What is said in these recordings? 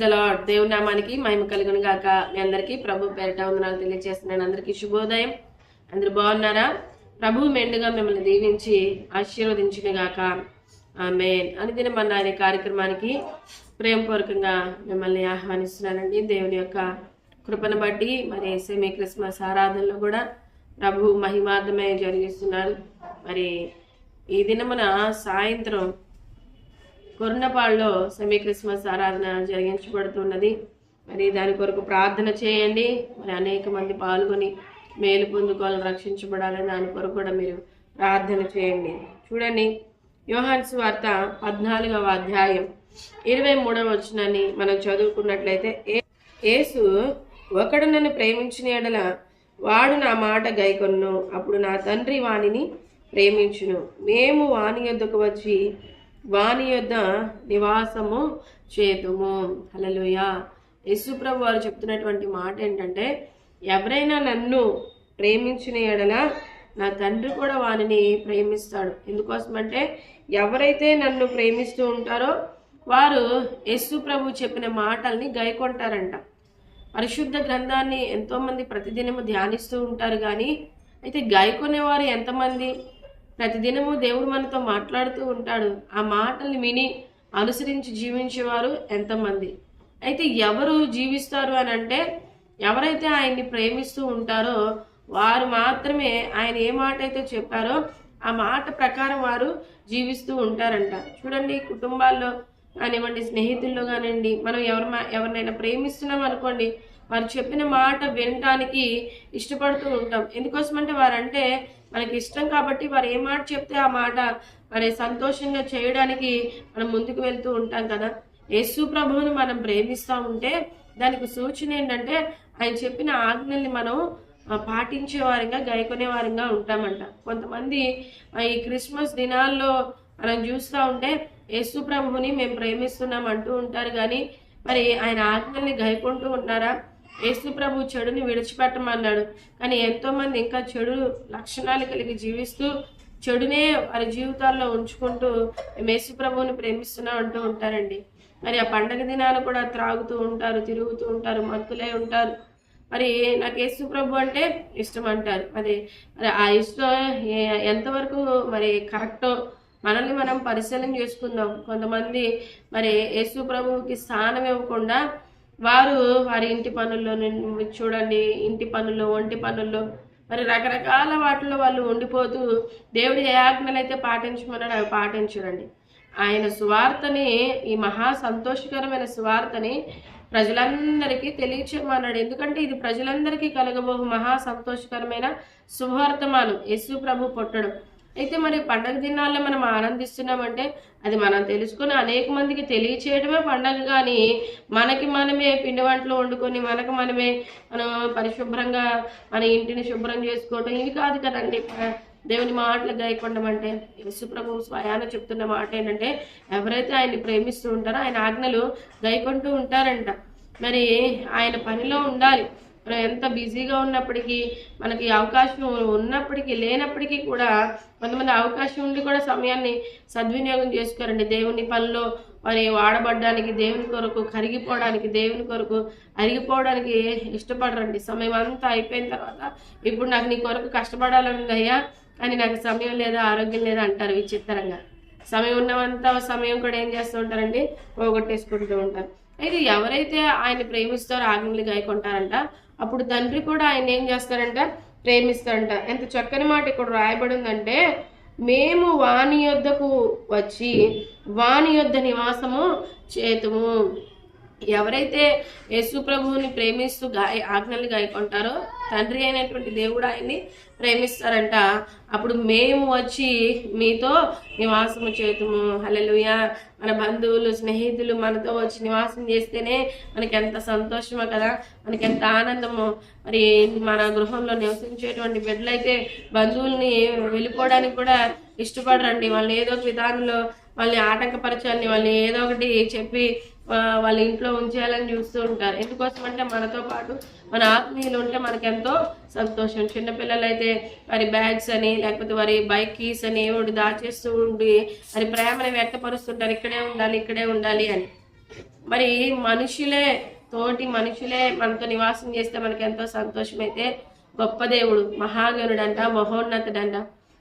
The lord దేవుని నామానికి మహిమ కలుగును గాక. మీ అందరికీ ప్రభు పేరిట వందనాలు తెలియజేస్తున్నాను అందరికీ శుభోదయం. అందరు బాగున్నారా? ప్రభు మెండుగా మిమ్మల్ని దీవించి ఆశీర్వదించిన గాక. ఆమె అనుదిన మన అనే కార్యక్రమానికి ప్రేమపూర్వకంగా మిమ్మల్ని ఆహ్వానిస్తున్నానండి. దేవుని యొక్క కృపను బట్టి మరి సెమీ క్రిస్మస్ ఆరాధనలో కూడా ప్రభు మహిమార్థమే జరిగిస్తున్నారు. మరి ఈ దినమున సాయంత్రం కొర్నపాడులో సెమీ క్రిస్మస్ ఆరాధన జరిగించబడుతున్నది. మరి దాని కొరకు ప్రార్థన చేయండి. మరి అనేక మంది పాల్గొని మేలు పొందుకోవాలని రక్షించబడాలని దాని కొరకు కూడా మీరు ప్రార్థన చేయండి. చూడండి యోహాన్స్ వార్త పద్నాలుగవ అధ్యాయం ఇరవై మూడవ వచనాన్ని మనం చదువుకున్నట్లయితే ఏసు ఒకడు నన్ను ప్రేమించిన ఎడల వాడు నా మాట గైకొన్ను అప్పుడు నా తండ్రి వాణిని ప్రేమించును. మేము వాణి యొద్దకు వచ్చి వాని యొద్ద నివాసము చేతుము హలలుయ యేసుప్రభు వారు చెప్తున్నటువంటి మాట ఏంటంటే ఎవరైనా నన్ను ప్రేమించిన ఎడల నా తండ్రి కూడా వానిని ప్రేమిస్తాడు. ఎందుకోసమంటే ఎవరైతే నన్ను ప్రేమిస్తూ ఉంటారో వారు యేసు ప్రభు చెప్పిన మాటల్ని గైకొంటారంట. పరిశుద్ధ గ్రంథాన్ని ఎంతోమంది ప్రతిదినము ధ్యానిస్తూ ఉంటారు కానీ అయితే గాయకునేవారు ఎంతమంది? ప్రతిదినము దేవుడు మనతో మాట్లాడుతూ ఉంటాడు. ఆ మాటల్ని విని అనుసరించి జీవించేవారు ఎంతమంది? అయితే ఎవరు జీవిస్తారు అని అంటే ఎవరైతే ఆయన్ని ప్రేమిస్తూ ఉంటారో వారు మాత్రమే ఆయన ఏ మాట అయితే చెప్పారో ఆ మాట ప్రకారం వారు జీవిస్తూ ఉంటారంట. చూడండి కుటుంబాల్లో కానివ్వండి స్నేహితుల్లో కానివ్వండి మనం ఎవరి ఎవరినైనా ప్రేమిస్తున్నాం అనుకోండి వారు చెప్పిన మాట వినటానికి ఇష్టపడుతూ ఉంటాం. ఎందుకోసమంటే వారంటే మనకి ఇష్టం కాబట్టి వారు ఏ మాట చెప్తే ఆ మాట మరి సంతోషంగా చేయడానికి మనం ముందుకు వెళ్తూ ఉంటాం కదా. యేసు ప్రభువును మనం ప్రేమిస్తూ ఉంటే దానికి సూచన ఏంటంటే ఆయన చెప్పిన ఆజ్ఞల్ని మనం పాటించే వారంగా గైకొనే వారంగా ఉంటామంట. కొంతమంది ఈ క్రిస్మస్ దినాల్లో మనం చూస్తూ ఉంటే యేసు ప్రభువుని మేము ప్రేమిస్తున్నాం అంటూ ఉంటారు. కానీ మరి ఆయన ఆజ్ఞల్ని గైకొంటూ ఉన్నారా యేసు ప్రభు చెడుని విడిచిపెట్టమన్నాడు. కానీ ఎంతోమంది ఇంకా చెడు లక్షణాలు కలిగి జీవిస్తూ చెడునే వారి జీవితాల్లో ఉంచుకుంటూ మేము యేసు ప్రభువుని అంటూ ఉంటారండి. మరి ఆ పండగ దినాలు కూడా త్రాగుతూ ఉంటారు తిరుగుతూ ఉంటారు మత్తులై ఉంటారు. మరి నాకు యేసు ప్రభు అంటే ఇష్టం అంటారు. మరి మరి ఆ ఇష్టం ఎంతవరకు మరి కరెక్టో మనల్ని మనం పరిశీలన చేసుకుందాం. కొంతమంది మరి యేసు ప్రభువుకి స్థానం ఇవ్వకుండా వారు వారి ఇంటి పనుల్లో చూడండి ఇంటి పనుల్లో ఒంటి పనుల్లో మరి రకరకాల వాటిలో వాళ్ళు ఉండిపోతూ దేవుడి ఏ ఆజ్ఞలు అయితే పాటించమన్నాడు అవి పాటించడండి. ఆయన సువార్తని ఈ మహా సంతోషకరమైన సువార్తని ప్రజలందరికీ తెలియచేయమన్నాడు. ఎందుకంటే ఇది ప్రజలందరికీ కలగబో మహా సంతోషకరమైన శుభవర్తమానం యేసు ప్రభు పుట్టడం. అయితే మరి పండగ దినాల్లో మనం ఆనందిస్తున్నామంటే అది మనం తెలుసుకుని అనేక మందికి తెలియచేయడమే పండగ. కానీ మనకి మనమే పిండి వంటలు వండుకొని మనకు మనమే మనం పరిశుభ్రంగా మన ఇంటిని శుభ్రం చేసుకోవటం ఇవి కాదు కదండి. దేవుని మాటలు గాయకుండా అంటే యేసుప్రభు స్వయాన చెప్తున్న మాట ఏంటంటే ఎవరైతే ఆయన్ని ప్రేమిస్తూ ఉంటారో ఆయన ఆజ్ఞలు గైకొంటూ ఉంటారంట. మరి ఆయన పనిలో ఉండాలి. మనం ఎంత బిజీగా ఉన్నప్పటికీ మనకి అవకాశం ఉన్నప్పటికీ లేనప్పటికీ కూడా కొంతమంది అవకాశం ఉండి కూడా సమయాన్ని సద్వినియోగం చేసుకోరండి. దేవుని పనిలో మరి వాడబడ్డానికి దేవుని కొరకు కరిగిపోవడానికి దేవుని కొరకు అరిగిపోవడానికి ఇష్టపడరండి. సమయం అంతా అయిపోయిన తర్వాత ఇప్పుడు నాకు నీ కొరకు కష్టపడాలని అయ్యా కానీ నాకు సమయం లేదా ఆరోగ్యం లేదా అంటారు విచిత్రంగా. సమయం ఉన్నంత సమయం కూడా ఏం చేస్తూ ఉంటారండి? పోగొట్టేసుకుంటూ ఉంటారు. అయితే ఎవరైతే ఆయన ప్రేమిస్తారో ఆజ్ఞలు గాయకుంటారంట అప్పుడు తండ్రి కూడా ఆయన ఏం చేస్తారంట? ప్రేమిస్తారంట. ఎంత చక్కని మాట ఇక్కడ రాయబడి ఉందంటే మేము వాణి యొద్దకు వచ్చి వాణి యొద్ద నివాసము చేతుము. ఎవరైతే యేసు ప్రభువుని ప్రేమిస్తూ గాయ ఆజ్ఞలు గాయకుంటారో తండ్రి అయినటువంటి దేవుడు ఆయన్ని ప్రేమిస్తారంట. అప్పుడు మేము వచ్చి మీతో నివాసము చేతుము. హలలుయ మన బంధువులు స్నేహితులు మనతో వచ్చి నివాసం చేస్తేనే మనకి ఎంత సంతోషమో కదా మనకి ఎంత ఆనందము. మరి మన గృహంలో నివసించేటువంటి బిడ్డలైతే బంధువుల్ని వెళ్ళిపోవడానికి కూడా ఇష్టపడరండి. వాళ్ళని ఏదో ఒక విధానంలో వాళ్ళని ఆటంకపరచాలని వాళ్ళని ఏదో ఒకటి చెప్పి వాళ్ళ ఇంట్లో ఉంచేయాలని చూస్తూ ఉంటారు. ఎందుకోసం అంటే మనతో పాటు మన ఆత్మీయులు ఉంటే మనకెంతో సంతోషం. చిన్నపిల్లలు అయితే వారి బ్యాగ్స్ అని లేకపోతే వారి బైక్ కీస్ అని ఒకటి దాచేస్తూ ఉండి వారి ప్రేమని వ్యక్తపరుస్తుంటారు. ఇక్కడే ఉండాలి ఇక్కడే ఉండాలి అని. మరి మనుషులే తోటి మనుషులే మనతో నివాసం చేస్తే మనకి ఎంతో సంతోషమైతే గొప్ప దేవుడు మహాగణుడంట మహోన్నతుడంట.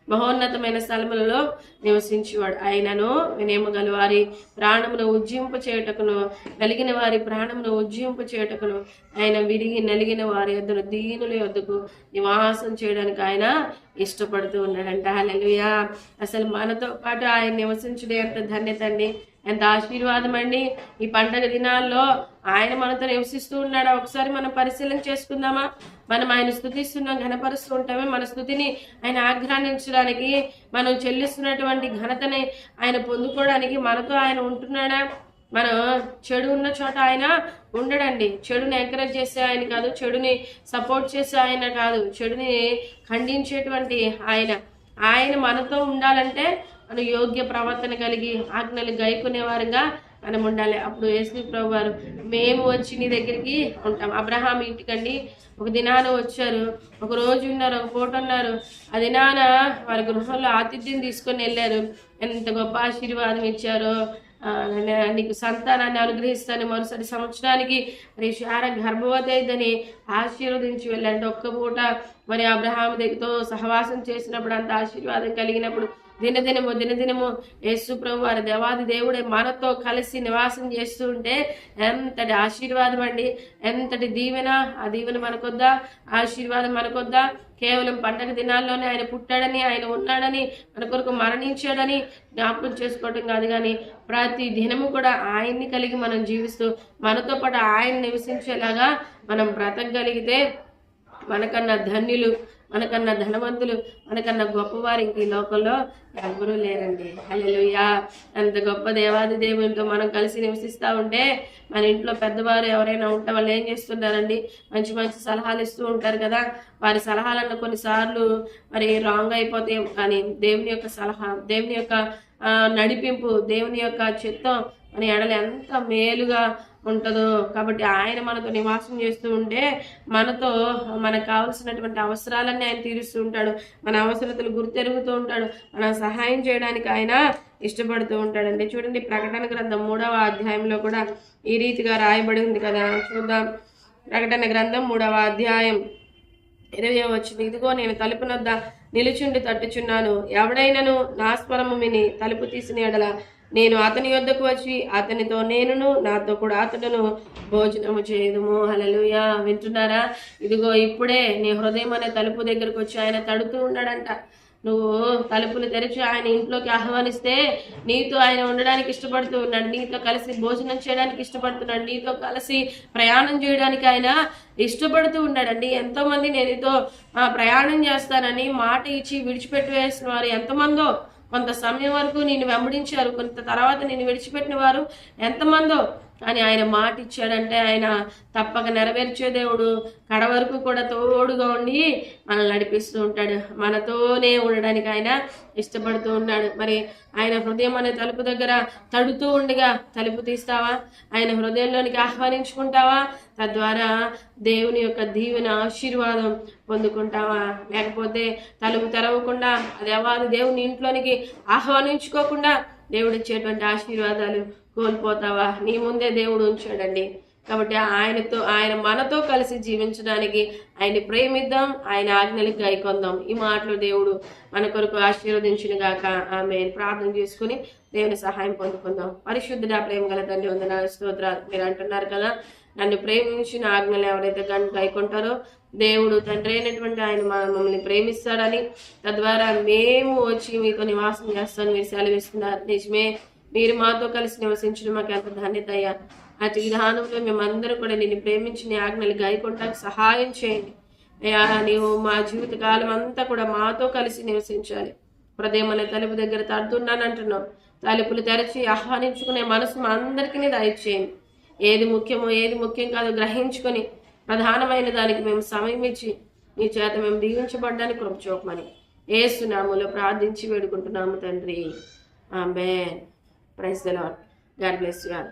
మహోన్నతమైన స్థలములలో నివసించేవాడు. ఆయనను వినేమగలు వారి ప్రాణమును ఉజ్జింపు చేయుటకును నలిగిన వారి ప్రాణమును ఉజ్జింపు చేయుటకును ఆయన విరిగి నలిగిన వారి యొద్దను దీనుల యొద్దకు నివాసం చేయడానికి ఆయన ఇష్టపడుతూ ఉన్నాడంట. హల్లెలూయా. అసలు మనతో పాటు ఆయన నివసించడం ఎంత ధన్యత అండి ఎంత ఆశీర్వాదం అండి. ఈ పండగ దినాల్లో ఆయన మనతో నివసిస్తూ ఉన్నాడా? ఒకసారి మనం పరిశీలన చేసుకుందామా? మనం ఆయన స్థుతిస్తున్నాం ఘనపరుస్తూ ఉంటామే? మన స్థుతిని ఆయన ఆగ్రహించడానికి మనం చెల్లిస్తున్నటువంటి ఘనతని ఆయన పొందుకోవడానికి మనతో ఆయన ఉంటున్నాడా? మనం చెడు ఉన్న చోట ఆయన ఉండడండి. చెడుని ఎంకరేజ్ చేసే ఆయన కాదు చెడుని సపోర్ట్ చేసే ఆయన కాదు చెడుని ఖండించేటువంటి ఆయన. ఆయన మనతో ఉండాలంటే మనం యోగ్య ప్రవర్తన కలిగి ఆజ్ఞలు గైకునేవారుగా మనం ఉండాలి. అప్పుడు యేసు ప్రభు వారు మేము వచ్చి నీ దగ్గరికి ఉంటాం. అబ్రహాం ఇంటికండి. ఒక దినాన వచ్చారు. ఒక రోజు ఉన్నారు ఒక పూట ఉన్నారు. ఆ దినాన వారి గృహంలో ఆతిథ్యం తీసుకొని వెళ్ళారు. ఎంత గొప్ప ఆశీర్వాదం ఇచ్చారో. నీకు సంతానాన్ని అనుగ్రహిస్తాను మరుసటి సంవత్సరానికి. మరి శార గర్భవతి అయిందని ఆశీర్వదించి వెళ్ళండి. ఒక్క పూట మరి అబ్రహాం దగ్గరతో సహవాసం చేసినప్పుడు అంత ఆశీర్వాదం కలిగినప్పుడు దినదినము దినదినము యేసు ప్రభు వారి దేవాది దేవుడే మనతో కలిసి నివాసం చేస్తూ ఉంటే ఎంతటి ఆశీర్వాదం అండి. ఎంతటి దీవెన ఆ దీవెన మనకొద్దా? ఆశీర్వాదం మనకొద్దా? కేవలం పండగ దినాల్లోనే ఆయన పుట్టాడని ఆయన ఉన్నాడని మన కొరకు మరణించాడని జ్ఞాపకం చేసుకోవటం కాదు కానీ ప్రతి దినము కూడా ఆయన్ని కలిగి మనం జీవిస్తూ మనతో పాటు ఆయన నివసించేలాగా మనం బ్రతకగలిగితే మనకన్నా ధన్యులు. మనకన్నా ధనవంతులు మనకన్నా గొప్పవారు ఇంక ఈ లోకంలో ఎవరూ లేరండి. హల్లెలూయా. అంత గొప్ప దేవాది దేవునితో మనం కలిసి నివసిస్తూ ఉంటే మన ఇంట్లో పెద్దవారు ఎవరైనా ఉంటే వాళ్ళు ఏం చేస్తుంటారండి? మంచి మంచి సలహాలు ఇస్తూ ఉంటారు కదా. వారి సలహాలను కొన్నిసార్లు మరి రాంగ్ అయిపోతాయి కానీ దేవుని యొక్క సలహా దేవుని యొక్క నడిపింపు దేవుని యొక్క చిత్తం మన ఎడలు ఎంత మేలుగా ఉంటుందో. కాబట్టి ఆయన మనతో నివాసం చేస్తూ ఉంటే మనతో మనకు కావలసినటువంటి అవసరాలన్నీ ఆయన తీరుస్తూ ఉంటాడు. మన అవసరతలు గుర్తెరుగుతూ ఉంటాడు. మన సహాయం చేయడానికి ఆయన ఇష్టపడుతూ ఉంటాడండి. చూడండి ప్రకటన గ్రంథం మూడవ అధ్యాయంలో కూడా ఈ రీతిగా రాయబడి ఉంది కదా. చూద్దాం. ప్రకటన గ్రంథం మూడవ అధ్యాయం ఇరవై వచ్చింది ఇదిగో నేను తలుపునొద్ద నిలుచుండి తట్టుచున్నాను. ఎవడైనను నా స్వరము విని తలుపు తీసిన ఎడల నేను అతని యొద్దకు వచ్చి అతనితో నేనును నాతో కూడా అతడును భోజనము చేయదుము. హలలుయా వింటున్నారా? ఇదిగో ఇప్పుడే నీ హృదయం అనే తలుపు దగ్గరకు వచ్చి ఆయన తడుతూ ఉన్నాడంట. నువ్వు తలుపులు తెరిచి ఆయన ఇంట్లోకి ఆహ్వానిస్తే నీతో ఆయన ఉండడానికి ఇష్టపడుతూ ఉన్నాడు. నీతో కలిసి భోజనం చేయడానికి ఇష్టపడుతున్నాడు. నీతో కలిసి ప్రయాణం చేయడానికి ఆయన ఇష్టపడుతూ ఉన్నాడండి. ఎంతోమంది నేనుతో నేను ప్రయాణం చేస్తానని మాట ఇచ్చి విడిచిపెట్టి వేసిన వారు ఎంతమందో. కొంత సమయం వరకు నేను వెంబడించారు. కొంత తర్వాత నేను విడిచిపెట్టిన వారు ఎంతమందో కానీ ఆయన మాట ఇచ్చాడంటే ఆయన తప్పక నెరవేర్చే దేవుడు. కడ వరకు కూడా తోడుగా ఉండి మనల్ని నడిపిస్తూ ఉంటాడు. మనతోనే ఉండడానికి ఆయన ఇష్టపడుతూ ఉన్నాడు. మరి ఆయన హృదయం అనే తలుపు దగ్గర తడుతూ ఉండగా తలుపు తీస్తావా? ఆయన హృదయంలోనికి ఆహ్వానించుకుంటావా? తద్వారా దేవుని యొక్క దీవెన ఆశీర్వాదం పొందుకుంటావా? లేకపోతే తలుపు తెరవకుండా అది అవ్వాలి దేవుని ఇంట్లోనికి ఆహ్వానించుకోకుండా దేవుడు ఇచ్చేటువంటి ఆశీర్వాదాలు కోల్పోతావా? నీ ముందే దేవుడు ఉంచాడండి. కాబట్టి ఆయనతో ఆయన మనతో కలిసి జీవించడానికి ఆయన్ని ప్రేమిద్దాం ఆయన ఆజ్ఞలకు గైకొందాం. ఈ మాటలు దేవుడు మన కొరకు ఆశీర్వదించిన గాక ఆమె ప్రార్థన చేసుకుని దేవుని సహాయం పొందుకుందాం. పరిశుద్ధుడా ప్రేమ గల తండ్రి వందన స్తోత్రాలు మీరు అంటున్నారు కదా. నన్ను ప్రేమించిన ఆజ్ఞలు ఎవరైతే కనుక గైకొంటారో దేవుడు తండ్రి అయినటువంటి ఆయన మా- మమ్మల్ని ప్రేమిస్తాడని తద్వారా మేము వచ్చి మీతో నివాసం చేస్తాను. మీరు సెలవిస్తున్నారు. నిజమే మీరు మాతో కలిసి నివసించడం మాకు ఎంత ధన్యత అయ్యా. అటు విధానంలో మేమందరూ కూడా నిన్ను ప్రేమించి ఆజ్ఞలు గాయకుంటానికి సహాయం చేయండి. అయ్యా నీవు మా జీవిత కాలం అంతా కూడా మాతో కలిసి నివసించాలి. హృదయం తలుపు దగ్గర తడుతున్నాను అంటున్నాం తలుపులు తెరచి ఆహ్వానించుకునే మనసు మా అందరికీ దయచేయండి ఏది ముఖ్యమో ఏది ముఖ్యం కాదో గ్రహించుకొని ప్రధానమైన దానికి మేము సమయం ఇచ్చి నీ చేత మేము దీవించబడ్డానికి కృప చూపమని ఏసునాములో ప్రార్థించి వేడుకుంటున్నాము తండ్రి. Amen. Praise the Lord God bless you all